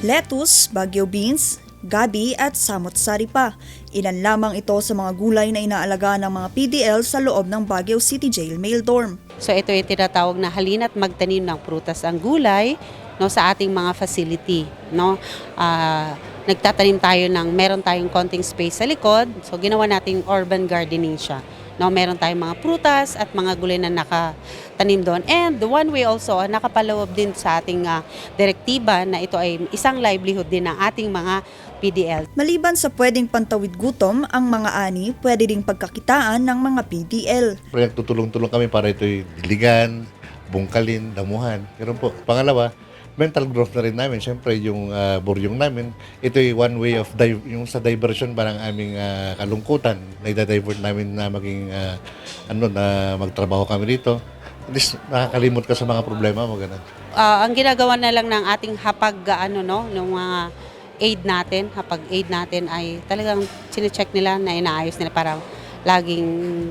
lettuce, bagyo beans, gabi at samot-sari pa. Ilan lamang ito sa mga gulay na inaalaga ng mga PDL sa loob ng Baguio City Jail Mail Dorm. So ito yung tinatawag na halina't magtanim ng prutas ang gulay no sa ating mga facility no. Ah, nagtatanim tayo ng meron tayong konting space sa likod. So ginawa nating urban gardening siya. No, meron tayong mga prutas at mga gulay na nakatanim doon. And the one way also, ah, nakapaloob din sa ating ah, direktiba na ito ay isang livelihood din ng ating mga PDL. Maliban sa pwedeng pantawid gutom, ang mga ani pwede ding pagkakitaan ng mga PDL. Pero tutulong-tulong kami para ito'y diligan, bungkalin, damuhan. Ganun po. Pangalawa, mental growth na rin namin. Siyempre, yung uh, buryong namin, ito'y one way of, di- yung sa diversion ba ng aming ah, kalungkutan, na divert namin na maging, ah, ano, na magtrabaho kami dito. At least, nakakalimot ka sa mga problema mo, ganun. Ah, ang ginagawa na lang ng ating hapag ano no ng mga aid natin, hapag aid natin ay talagang sine-check nila na inaayos nila para laging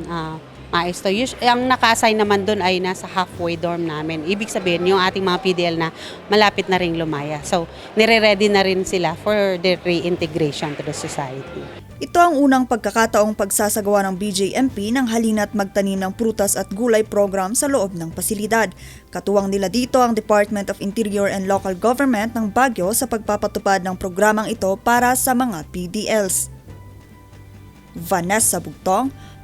ah, maayos to. Us- ang naka-assign naman doon ay nasa halfway dorm namin. Ibig sabihin, yung ating mga PDL na malapit na ring lumaya. So, nire-ready na rin sila for their reintegration to the society. Ito ang unang pagkakataong pagsasagawa ng BJMP ng halina't magtanim ng prutas at gulay program sa loob ng pasilidad. Katuwang nila dito ang Department of Interior and Local Government ng Baguio sa pagpapatupad ng programang ito para sa mga PDLs. Vanessa Bugtong